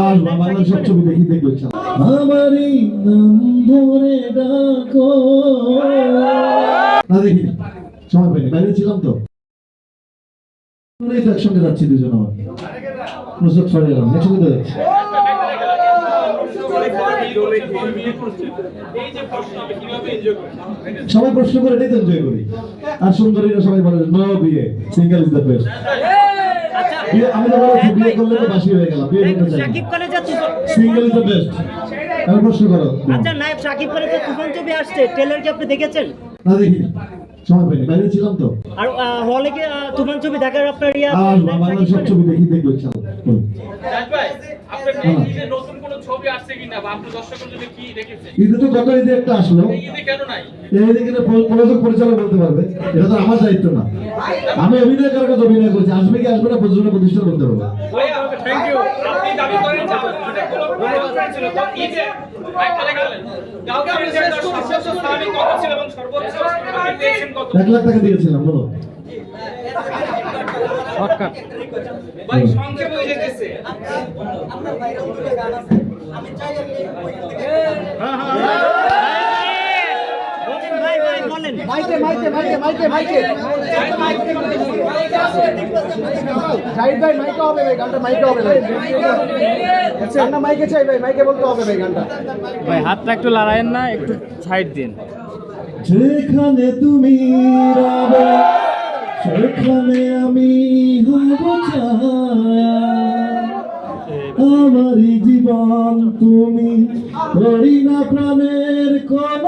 আর বাংলাদেশ সব ছবি দেখি, দেখবে আমারই নাম ধরে ডাকো। না, দেখি। সময় পাইনি বাইরে ছিলাম তো। একসঙ্গে যাচ্ছি দুজন আমার গেলাম একসঙ্গে তো যাচ্ছি সবাই প্রশ্ন করে, এটাই তো এনজয় করি। আর সুন্দরীরা সবাই বলে নো বিয়ে সিঙ্গেল ইজ দ্য বেস্ট আমি তো বলেছি বিয়ে করলে তো বাসি হয়ে গেলাম বিয়ে করতে চাই সাকিব কলেজের Toofan single is the best আমি প্রশ্ন করো। আচ্ছা নায়ক সাকিব তুফান ছবি আসছে ট্রেলার কি আপনি দেখেছেন? না দেখি। সময় পাইনি বাইরে ছিলাম তো। আর হলে কি তুফান ছবি দেখার আপনার ইয়া সব ছবি দেখি দেখব ইনশাআল্লাহ নতুন ঈদে তো গত ঈদে একটা আসলো। ঈদে কিন্তু প্রযোজক পরিচালক বলতে পারবে। এটা তো আমার দায়িত্ব না। আমি অভিনয় করার কথা অভিনয় করছি। আসবে কি আসবে না প্রযোজনা প্রতিষ্ঠান বলতে পারবে। এক লাখ টাকা দিয়েছিলাম বলো। ভাই সংক্ষেপে হয়ে যেতেছে বলেন ভাই ভাই বলেন মাইকে মাইকে মাইকে মাইকে মাইকে ভাই মাইকে হবে ভাই গানটা মাইকে হবে ভাই গানটা মাইকে চাই ভাই মাইকে বলতে হবে ভাই গানটা ভাই হাতটা একটু লড়াইয়েন না একটু সাইড দিন। যেখানে তুমি রবে সেখানে আমি হব আমারই জীবন তুমি করি না প্রাণের কোন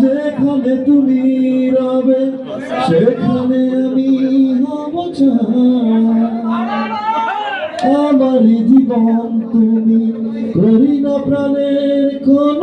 যেখানে তুমি রবে, সেখানে আমি হব আমারই জীবন তুমি করি না প্রাণের কোন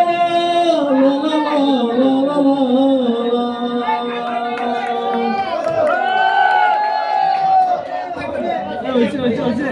进了进了进